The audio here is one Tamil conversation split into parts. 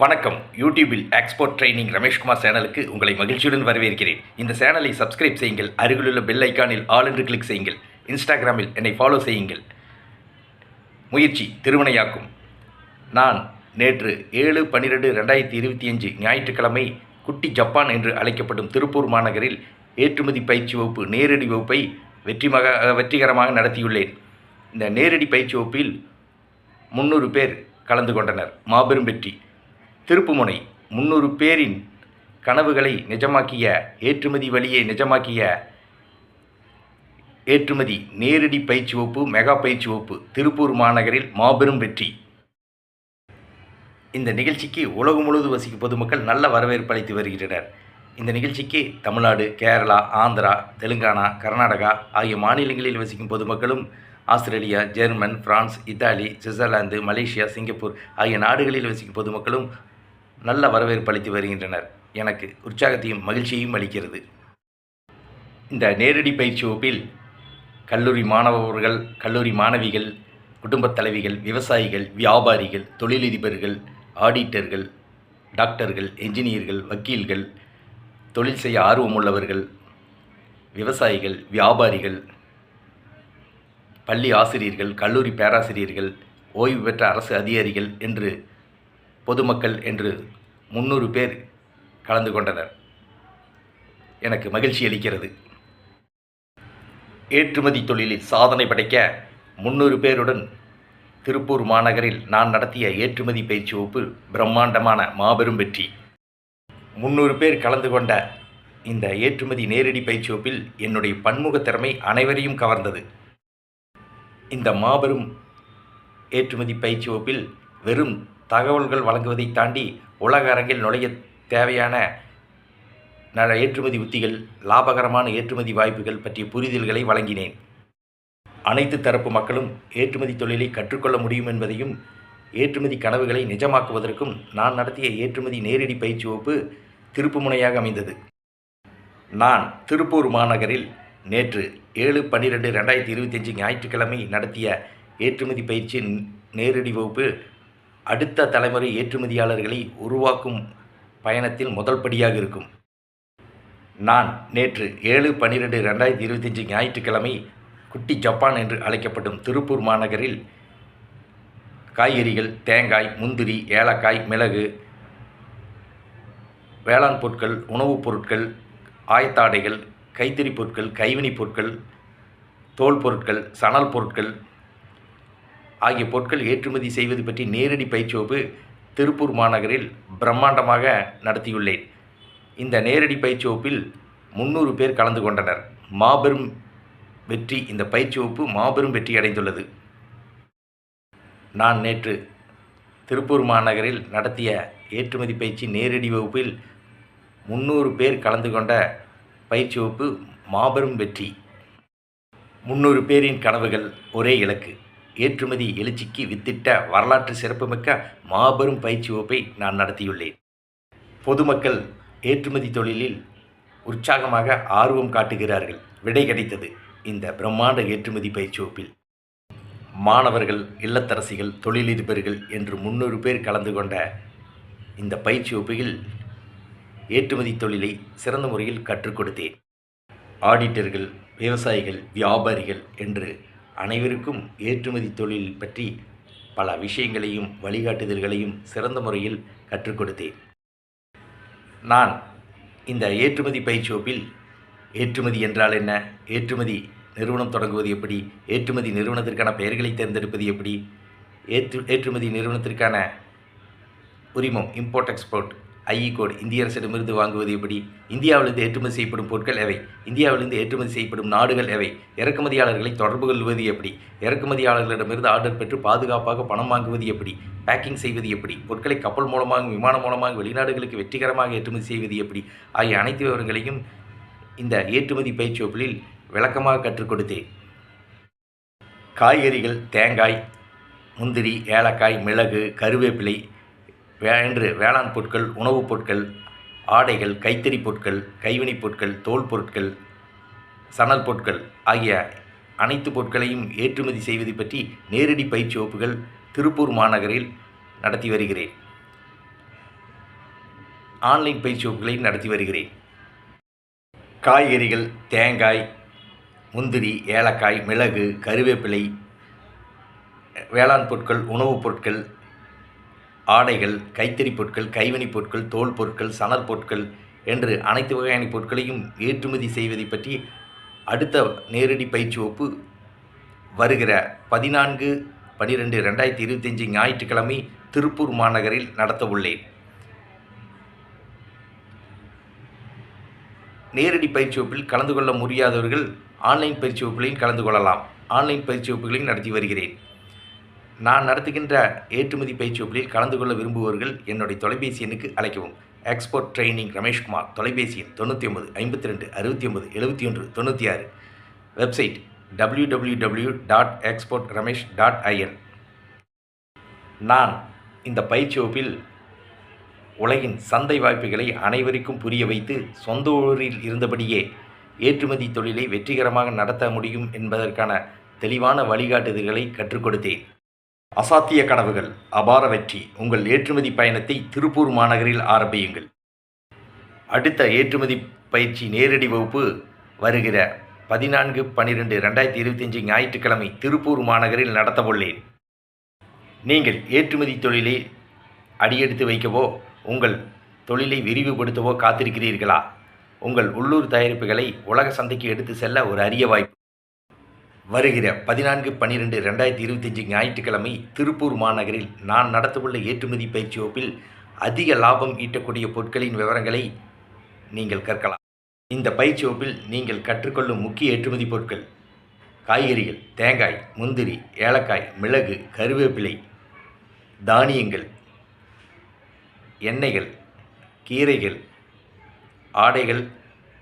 வணக்கம். யூடியூபில் எக்ஸ்போர்ட் ட்ரைனிங் ரமேஷ்குமார் சேனலுக்கு உங்களை மகிழ்ச்சியுடன் வரவேற்கிறேன். இந்த சேனலை சப்ஸ்கிரைப் செய்யுங்கள். அருகிலுள்ள பெல் ஐக்கானில் ஆல் என்று கிளிக் செய்யுங்கள். இன்ஸ்டாகிராமில் என்னை ஃபாலோ செய்யுங்கள். முயற்சி திருவினையாக்கும் நான் நேற்று ஏழு பன்னிரெண்டு ரெண்டாயிரத்தி இருபத்தி அஞ்சு ஞாயிற்றுக்கிழமை குட்டி ஜப்பான் என்று அழைக்கப்படும் திருப்பூர் மாநகரில் ஏற்றுமதி பயிற்சி வகுப்பு நேரடி வகுப்பை வெற்றிமாக வெற்றிகரமாக நடத்தியுள்ளேன். இந்த நேரடி பயிற்சி வகுப்பில் முந்நூறு பேர் கலந்து கொண்டனர். மாபெரும் வெற்றி. திருப்புமுனை முன்னூறு பேரின் கனவுகளை நிஜமாக்கிய ஏற்றுமதி வழியை நிஜமாக்கிய ஏற்றுமதி நேரடி பயிற்சி வகுப்பு மெகா பயிற்சி வகுப்பு திருப்பூர் மாநகரில் மாபெரும் வெற்றி. இந்த நிகழ்ச்சிக்கு உலகம் முழுவதும் வசிக்கும் பொதுமக்கள் நல்ல வரவேற்பு அளித்து வருகின்றனர். இந்த நிகழ்ச்சிக்கு தமிழ்நாடு கேரளா ஆந்திரா தெலுங்கானா கர்நாடகா ஆகிய மாநிலங்களில் வசிக்கும் பொதுமக்களும் Australia German France Italy Switzerland Malaysia Singapore ஆகிய நாடுகளில் வசிக்கும் பொதுமக்களும் நல்ல வரவேற்பு அளித்து வருகின்றனர். எனக்கு உற்சாகத்தையும் மகிழ்ச்சியையும் அளிக்கிறது. இந்த நேரடி பயிற்சி வகுப்பில் கல்லூரி மாணவர்கள் கல்லூரி மாணவிகள் குடும்பத் தலைவிகள் விவசாயிகள் வியாபாரிகள் தொழிலதிபர்கள் ஆடிட்டர்கள் டாக்டர்கள் என்ஜினியர்கள் வக்கீல்கள் தொழில் செய்ய ஆர்வமுள்ளவர்கள் விவசாயிகள் வியாபாரிகள் பள்ளி ஆசிரியர்கள் கல்லூரி பேராசிரியர்கள் ஓய்வு பெற்ற அரசு அதிகாரிகள் என்று பொதுமக்கள் என்று முந்நூறு பேர் கலந்து கொண்டனர். எனக்கு மகிழ்ச்சி அளிக்கிறது. ஏற்றுமதி தொழிலில் சாதனை படைக்க முன்னூறு பேருடன் திருப்பூர் மாநகரில் நான் நடத்திய ஏற்றுமதி பயிற்சி வகுப்பு பிரம்மாண்டமான மாபெரும் வெற்றி. முந்நூறு பேர் கலந்து கொண்ட இந்த ஏற்றுமதி நேரடி பயிற்சி வகுப்பில் என்னுடைய பன்முக திறமை அனைவரையும் கவர்ந்தது. இந்த மாபெரும் ஏற்றுமதி பயிற்சி வகுப்பில் வெறும் தகவல்கள் வழங்குவதை தாண்டி உலக அரங்கில் நுழைய தேவையான ஏற்றுமதி உத்திகள் லாபகரமான ஏற்றுமதி வாய்ப்புகள் பற்றிய புரிதல்களை வழங்கினேன். அனைத்து தரப்பு மக்களும் ஏற்றுமதி தொழிலை கற்றுக்கொள்ள முடியும் என்பதையும் ஏற்றுமதி கனவுகளை நிஜமாக்குவதற்கும் நான் நடத்திய ஏற்றுமதி நேரடி பயிற்சி வகுப்பு திருப்புமுனையாக அமைந்தது. நான் திருப்பூர் மாநகரில் நேற்று ஏழு பன்னிரெண்டு ரெண்டாயிரத்தி இருபத்தஞ்சு ஞாயிற்றுக்கிழமை நடத்திய ஏற்றுமதி பயிற்சி நேரடி வகுப்பு அடுத்த தலைமுறை ஏற்றுமதியாளர்களை உருவாக்கும் பயணத்தில் முதல் படியாக இருக்கும். நான் நேற்று ஏழு பன்னிரெண்டு ரெண்டாயிரத்தி இருபத்தஞ்சி ஞாயிற்றுக்கிழமை குட்டி ஜப்பான் என்று அழைக்கப்படும் திருப்பூர் மாநகரில் காய்கறிகள் தேங்காய் முந்திரி ஏலக்காய் மிளகு வேளாண் பொருட்கள் உணவுப் பொருட்கள் ஆயத்தாடைகள் கைத்தறி பொருட்கள் கைவினைப் பொருட்கள் தோல் பொருட்கள் சணல் பொருட்கள் ஆகிய பொருட்கள் ஏற்றுமதி செய்வது பற்றி நேரடி பயிற்சி வகுப்பு திருப்பூர் மாநகரில் பிரம்மாண்டமாக நடத்தியுள்ளேன். இந்த நேரடி பயிற்சி வகுப்பில் முந்நூறு பேர் கலந்து கொண்டனர். மாபெரும் வெற்றி இந்த பயிற்சி வகுப்பு மாபெரும் வெற்றி அடைந்துள்ளது. நான் நேற்று திருப்பூர் மாநகரில் நடத்திய ஏற்றுமதி பயிற்சி நேரடி வகுப்பில் முந்நூறு பேர் கலந்து கொண்ட பயிற்சி வகுப்பு மாபெரும் வெற்றி. முந்நூறு பேரின் கனவுகள் ஒரே இலக்கு. ஏற்றுமதி எழுச்சிக்கு வித்திட்ட வரலாற்று சிறப்புமிக்க மாபெரும் பயிற்சி வகுப்பை நான் நடத்தியுள்ளேன். பொதுமக்கள் ஏற்றுமதி தொழிலில் உற்சாகமாக ஆர்வம் காட்டுகிறார்கள். விடை கிடைத்தது இந்த பிரம்மாண்ட ஏற்றுமதி பயிற்சி வகுப்பில். மாணவர்கள் இல்லத்தரசிகள் தொழிலதிபர்கள் என்று முன்னூறு பேர் கலந்து கொண்ட இந்த பயிற்சி வகுப்பில் ஏற்றுமதி தொழிலை சிறந்த முறையில் கற்றுக் கொடுத்தேன். ஆடிட்டர்கள் விவசாயிகள் வியாபாரிகள் என்று அனைவருக்கும் ஏற்றுமதி தொழில் பற்றி பல விஷயங்களையும் வழிகாட்டுதல்களையும் சிறந்த முறையில் கற்றுக் கொடுத்தேன். நான் இந்த ஏற்றுமதி பயிற்சி வகுப்பில் ஏற்றுமதி என்றால் என்ன? ஏற்றுமதி நிறுவனம் தொடங்குவது எப்படி? ஏற்றுமதி நிறுவனத்திற்கான பெயர்களை தேர்ந்தெடுப்பது எப்படி? ஏற்று ஏற்றுமதி நிறுவனத்திற்கான உரிமம் import export IE code e இந்திய அரசிடமிருந்து வாங்குவது எப்படி? இந்தியாவிலிருந்து ஏற்றுமதி செய்யப்படும் பொருட்கள் எவை? இந்தியாவிலிருந்து ஏற்றுமதி செய்யப்படும் நாடுகள் எவை? இறக்குமதியாளர்களை தொடர்பு கொள்வது எப்படி? இறக்குமதியாளர்களிடமிருந்து ஆர்டர் பெற்று பாதுகாப்பாக பணம் வாங்குவது எப்படி? பேக்கிங் செய்வது எப்படி? பொருட்களை கப்பல் மூலமாக விமானம் மூலமாக வெளிநாடுகளுக்கு வெற்றிகரமாக ஏற்றுமதி செய்வது எப்படி? ஆகிய அனைத்து விவரங்களையும் இந்த ஏற்றுமதி பயிற்சி வகுப்பில் விளக்கமாக கற்றுக் கொடுத்தேன். காய்கறிகள் தேங்காய் முந்திரி ஏலக்காய் மிளகு கருவேப்பிலை என்று வேளாண் பொருட்கள் உணவுப் பொருட்கள் ஆடைகள் கைத்தறி பொருட்கள் கைவினைப் பொருட்கள் தோல் பொருட்கள் சணல் பொருட்கள் ஆகிய அனைத்து பொருட்களையும் ஏற்றுமதி செய்வது பற்றி நேரடி பயிற்சி வகுப்புகள் திருப்பூர் மாநகரில் நடத்தி வருகிறேன். ஆன்லைன் பயிற்சி வகுப்புகளை நடத்தி வருகிறேன். காய்கறிகள் தேங்காய் முந்திரி ஏலக்காய் மிளகு கருவேப்பிலை வேளாண் பொருட்கள் உணவுப் பொருட்கள் ஆடைகள் கைத்தறி பொருட்கள் கைவினைப் பொருட்கள் தோல் பொருட்கள் சணற் பொருட்கள் என்று அனைத்து வகையான பொருட்களையும் ஏற்றுமதி செய்வதை பற்றி அடுத்த நேரடி பயிற்சி வகுப்பு வருகிற பதினான்கு பனிரெண்டு ரெண்டாயிரத்தி இருபத்தஞ்சி ஞாயிற்றுக்கிழமை திருப்பூர் மாநகரில் நடத்த உள்ளேன். நேரடி பயிற்சி வகுப்பில் கலந்து கொள்ள முடியாதவர்கள் ஆன்லைன் பயிற்சி வகுப்புகளையும் கலந்து கொள்ளலாம். ஆன்லைன் பயிற்சி வகுப்புகளையும் நடத்தி வருகிறேன். நான் நடத்துகின்ற ஏற்றுமதி பயிற்சி வகுப்பில் கலந்து கொள்ள விரும்புபவர்கள் என்னுடைய தொலைபேசி எண்ணுக்கு அழைக்கவும். எக்ஸ்போர்ட் ட்ரைனிங் ரமேஷ்குமார் தொலைபேசி எண் தொண்ணூற்றி ஒன்பது ஐம்பத்தி ரெண்டு அறுபத்தி ஒன்பது எழுபத்தி ஒன்று தொண்ணூற்றி ஆறு website W W W dot export Ramesh dot IN நான் இந்த பயிற்சி வகுப்பில் உலகின் சந்தை வாய்ப்புகளை அனைவருக்கும் புரிய வைத்து சொந்த ஊரில் இருந்தபடியே ஏற்றுமதி தொழிலை வெற்றிகரமாக நடத்த முடியும் என்பதற்கான தெளிவான வழிகாட்டுதல்களை கற்றுக் கொடுத்தேன். அசாத்திய கனவுகள் அபார வெற்றி. உங்கள் ஏற்றுமதி பயணத்தை திருப்பூர் மாநகரில் ஆரம்பியுங்கள். அடுத்த ஏற்றுமதி பயிற்சி நேரடி வகுப்பு வருகிற பதினான்கு பன்னிரெண்டு ரெண்டாயிரத்தி இருபத்தஞ்சு ஞாயிற்றுக்கிழமை திருப்பூர் மாநகரில் நடத்தவுள்ளேன். நீங்கள் ஏற்றுமதி தொழிலை அடியெடுத்து வைக்கவோ உங்கள் தொழிலை விரிவுபடுத்தவோ காத்திருக்கிறீர்களா? உங்கள் உள்ளூர் தயாரிப்புகளை உலக சந்தைக்கு எடுத்து செல்ல ஒரு அரிய வாய்ப்பு. வருகிற பதினான்கு பன்னிரெண்டு ரெண்டாயிரத்தி இருபத்தஞ்சி ஞாயிற்றுக்கிழமை திருப்பூர் மாநகரில் நான் நடத்தவுள்ள ஏற்றுமதி பயிற்சி வகுப்பில் அதிக லாபம் ஈட்டக்கூடிய பொருட்களின் விவரங்களை நீங்கள் கற்கலாம். இந்த பயிற்சி வகுப்பில் நீங்கள் கற்றுக்கொள்ளும் முக்கிய ஏற்றுமதி பொருட்கள் காய்கறிகள் தேங்காய் முந்திரி ஏலக்காய் மிளகு கருவேப்பிலை தானியங்கள் எண்ணெய்கள் கீரைகள் ஆடைகள்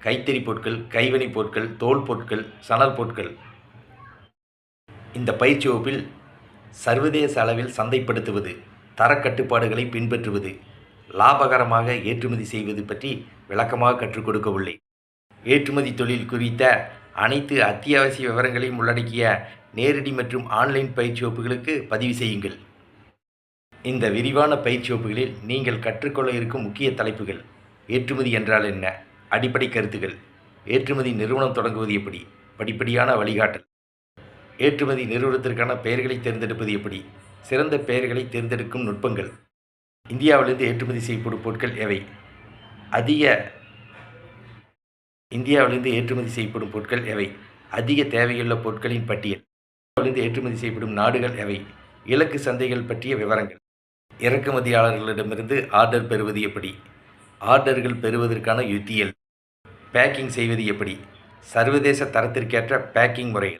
கைத்தறி பொருட்கள் கைவினைப் பொருட்கள் தோல் பொருட்கள் சணல் பொருட்கள் இந்த பயிற்சி வகுப்பில் சர்வதேச அளவில் சந்தைப்படுத்துவது தரக்கட்டுப்பாடுகளை பின்பற்றுவது லாபகரமாக ஏற்றுமதி செய்வது பற்றி விளக்கமாக கற்றுக் கொடுக்கவில்லை. ஏற்றுமதி தொழில் குறித்த அனைத்து அத்தியாவசிய விவரங்களையும் உள்ளடக்கிய நேரடி மற்றும் ஆன்லைன் பயிற்சி வகுப்புகளுக்கு பதிவு செய்யுங்கள். இந்த விரிவான பயிற்சி வகுப்புகளில் நீங்கள் கற்றுக்கொள்ள இருக்கும் முக்கிய தலைப்புகள் ஏற்றுமதி என்றால் என்ன அடிப்படை கருத்துகள் ஏற்றுமதி நிறுவனம் தொடங்குவது எப்படி படிப்படியான வழிகாட்டல் ஏற்றுமதி நிறுவனத்திற்கான பெயர்களை தேர்ந்தெடுப்பது எப்படி? சிறந்த பெயர்களை தேர்ந்தெடுக்கும் நுட்பங்கள். இந்தியாவிலிருந்து ஏற்றுமதி செய்யப்படும் பொருட்கள் எவை? அதிக இந்தியாவிலிருந்து ஏற்றுமதி செய்யப்படும் பொருட்கள் எவை? அதிக தேவையுள்ள பொருட்களின் பட்டியல். இந்தியாவிலிருந்து ஏற்றுமதி செய்யப்படும் நாடுகள் எவை? இலக்கு சந்தைகள் பற்றிய விவரங்கள். இறக்குமதியாளர்களிடமிருந்து ஆர்டர் பெறுவது எப்படி? ஆர்டர்கள் பெறுவதற்கான யுத்தியல் பேக்கிங் செய்வது எப்படி? சர்வதேச தரத்திற்கேற்ற பேக்கிங் முறைகள்.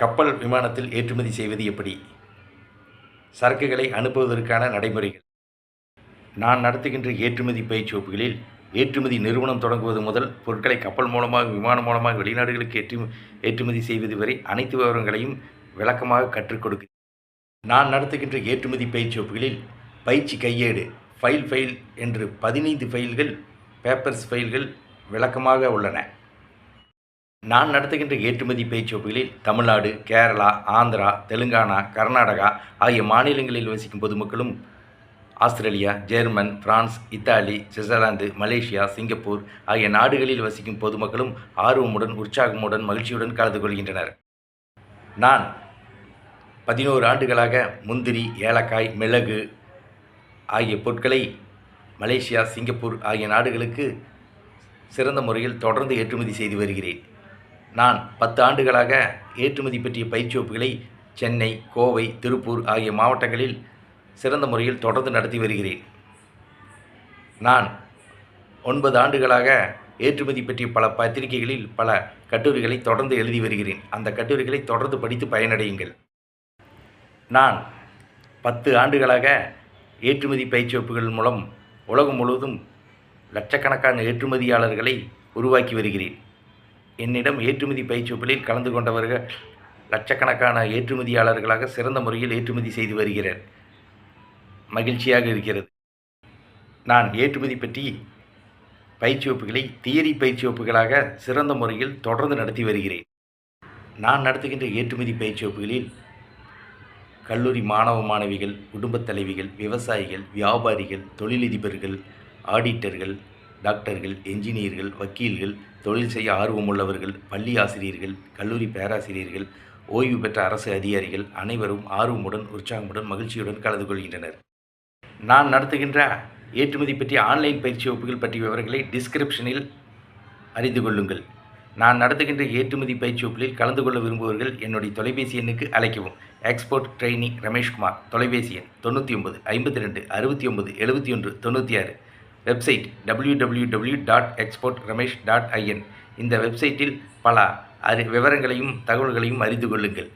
கப்பல் விமானத்தில் ஏற்றுமதி செய்வது எப்படி? சரக்குகளை அனுப்புவதற்கான நடைமுறைகள். நான் நடத்துகின்ற ஏற்றுமதி பயிற்சி வகுப்புகளில் ஏற்றுமதி நிறுவனம் தொடங்குவது முதல் பொருட்களை கப்பல் மூலமாக விமானம் மூலமாக வெளிநாடுகளுக்கு ஏற்று ஏற்றுமதி செய்வது வரை அனைத்து விவரங்களையும் விளக்கமாக கற்றுக் கொடுக்கிறேன். நான் நடத்துகின்ற ஏற்றுமதி பயிற்சி வகுப்புகளில் பயிற்சி கையேடு ஃபைல் ஃபைல் என்று பதினைந்து ஃபைல்கள் பேப்பர்ஸ் ஃபைல்கள் விளக்கமாக உள்ளன. நான் நடத்துகின்ற ஏற்றுமதி பேச்சுவப்புகளில் தமிழ்நாடு கேரளா ஆந்திரா தெலுங்கானா கர்நாடகா ஆகிய மாநிலங்களில் வசிக்கும் பொதுமக்களும் Australia German France Italy Switzerland Malaysia Singapore ஆகிய நாடுகளில் வசிக்கும் பொதுமக்களும் ஆர்வமுடன் உற்சாகமுடன் மகிழ்ச்சியுடன் கலந்து கொள்கின்றனர். நான் பதினோரு ஆண்டுகளாக முந்திரி ஏலக்காய் மிளகு ஆகிய பொருட்களை மலேசியா சிங்கப்பூர் ஆகிய நாடுகளுக்கு சிறந்த முறையில் தொடர்ந்து ஏற்றுமதி செய்து வருகிறேன். நான் பத்து ஆண்டுகளாக ஏற்றுமதி பற்றிய பயிற்சி வகுப்புகளை சென்னை கோவை திருப்பூர் ஆகிய மாவட்டங்களில் சிறந்த முறையில் தொடர்ந்து நடத்தி வருகிறேன். நான் ஒன்பது ஆண்டுகளாக ஏற்றுமதி பற்றிய பல பத்திரிகைகளில் பல கட்டுரைகளை தொடர்ந்து எழுதி வருகிறேன். அந்த கட்டுரைகளை தொடர்ந்து படித்து பயனடையுங்கள். நான் பத்து ஆண்டுகளாக ஏற்றுமதி பயிற்சி வகுப்புகள் மூலம் உலகம் முழுவதும் லட்சக்கணக்கான ஏற்றுமதியாளர்களை உருவாக்கி வருகிறேன். என்னிடம் ஏற்றுமதி பயிற்சி வகுப்புகளில் கலந்து கொண்டவர்கள் லட்சக்கணக்கான ஏற்றுமதியாளர்களாக சிறந்த முறையில் ஏற்றுமதி செய்து வருகிறேன். மகிழ்ச்சியாக இருக்கிறது. நான் ஏற்றுமதி பற்றி பயிற்சி வகுப்புகளை தியரி பயிற்சி வகுப்புகளாக சிறந்த முறையில் தொடர்ந்து நடத்தி வருகிறேன். நான் நடத்துகின்ற ஏற்றுமதி பயிற்சி வகுப்புகளில் கல்லூரி மாணவ மாணவிகள் குடும்பத் தலைவிகள் விவசாயிகள் வியாபாரிகள் தொழிலதிபர்கள் ஆடிட்டர்கள் டாக்டர்கள் என்ஜினியர்கள் வக்கீல்கள் தொழில் செய்ய ஆர்வமுள்ளவர்கள் பள்ளி ஆசிரியர்கள் கல்லூரி பேராசிரியர்கள் ஓய்வு பெற்ற அரசு அதிகாரிகள் அனைவரும் ஆர்வமுடன் உற்சாகமுடன் மகிழ்ச்சியுடன் கலந்து கொள்கின்றனர். நான் நடத்துகின்ற ஏற்றுமதி பற்றிய ஆன்லைன் பயிற்சி வகுப்புகள் பற்றிய விவரங்களை டிஸ்கிரிப்ஷனில் அறிந்து கொள்ளுங்கள். நான் நடத்துகின்ற ஏற்றுமதி பயிற்சி வகுப்பில் கலந்து கொள்ள விரும்புபவர்கள் என்னுடைய தொலைபேசி எண்ணுக்கு அழைக்கவும். எக்ஸ்போர்ட் ட்ரெயினி ரமேஷ்குமார் தொலைபேசி எண் தொண்ணூற்றி ஒன்பது ஐம்பத்தி ரெண்டு அறுபத்தி ஒன்பது எழுபத்தி ஒன்று தொண்ணூற்றி ஆறு. Website W W W dot export Ramesh dot IN இந்த வெப்சைட்டில் பல அறி விவரங்களையும் தகவல்களையும் அறிந்து கொள்ளுங்கள்.